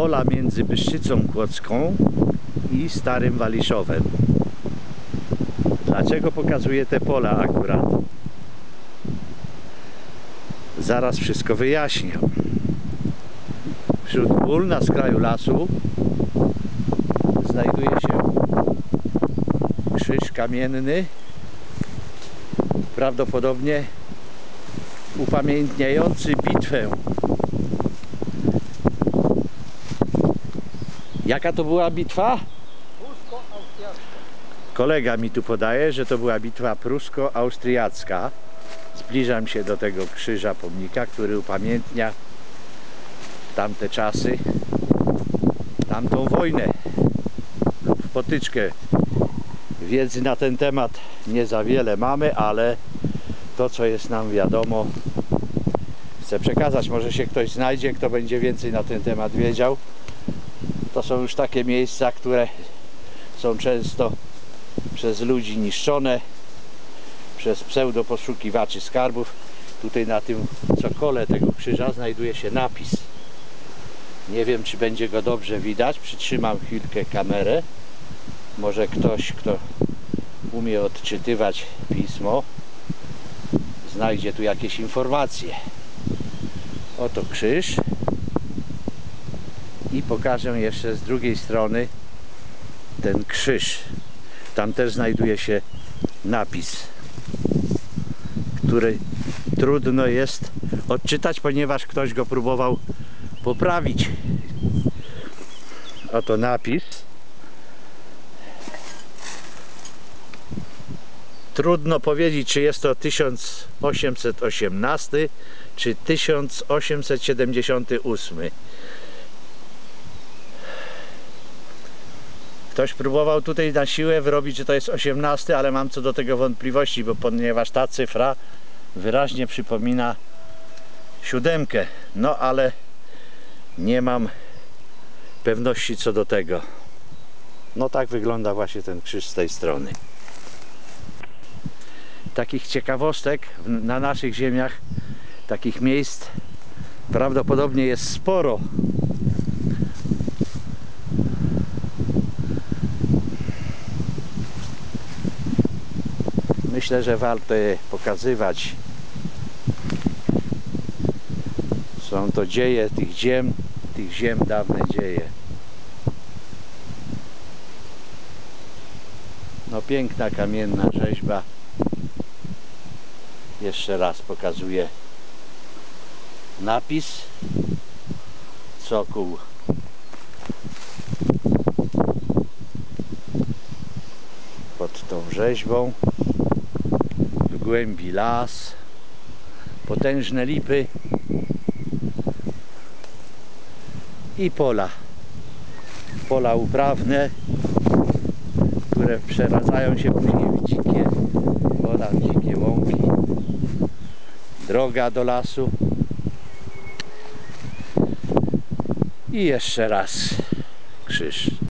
pola między Byszczycą Kłodzką i Starym Waliszowem. Dlaczego pokazuję te pola akurat? Zaraz wszystko wyjaśnię. Wśród pól na skraju lasu znajduje się krzyż kamienny, prawdopodobnie upamiętniający bitwę. Jaka to była bitwa? Kolega mi tu podaje, że to była bitwa prusko-austriacka. Zbliżam się do tego krzyża pomnika, który upamiętnia tamte czasy, tamtą wojnę lub potyczkę. Wiedzy na ten temat nie za wiele mamy, ale to co jest nam wiadomo chcę przekazać. Może się ktoś znajdzie, kto będzie więcej na ten temat wiedział. To są już takie miejsca, które są często przez ludzi niszczone, przez pseudo poszukiwaczy skarbów. Tutaj na tym cokole tego krzyża znajduje się napis. Nie wiem, czy będzie go dobrze widać. Przytrzymam chwilkę kamerę. Może ktoś, kto umie odczytywać pismo, znajdzie tu jakieś informacje. Oto krzyż. I pokażę jeszcze z drugiej strony ten krzyż. Tam też znajduje się napis, który trudno jest odczytać, ponieważ ktoś go próbował poprawić. Oto napis. Trudno powiedzieć, czy jest to 1818 czy 1878. Ktoś próbował tutaj na siłę wyrobić, że to jest 18, ale mam co do tego wątpliwości, bo ponieważ ta cyfra wyraźnie przypomina siódemkę. No ale nie mam pewności co do tego. No tak wygląda właśnie ten krzyż z tej strony. Takich ciekawostek na naszych ziemiach, takich miejsc prawdopodobnie jest sporo. Myślę, że warto je pokazywać. Są to dzieje tych ziem, tych ziem dawne dzieje. No piękna kamienna rzeźba. Jeszcze raz pokazuję napis. Cokół pod tą rzeźbą. Głębi las. Potężne lipy i pola. Pola uprawne, które przeradzają się później w dzikie pola, w dzikie łąki. Droga do lasu. I jeszcze raz krzyż.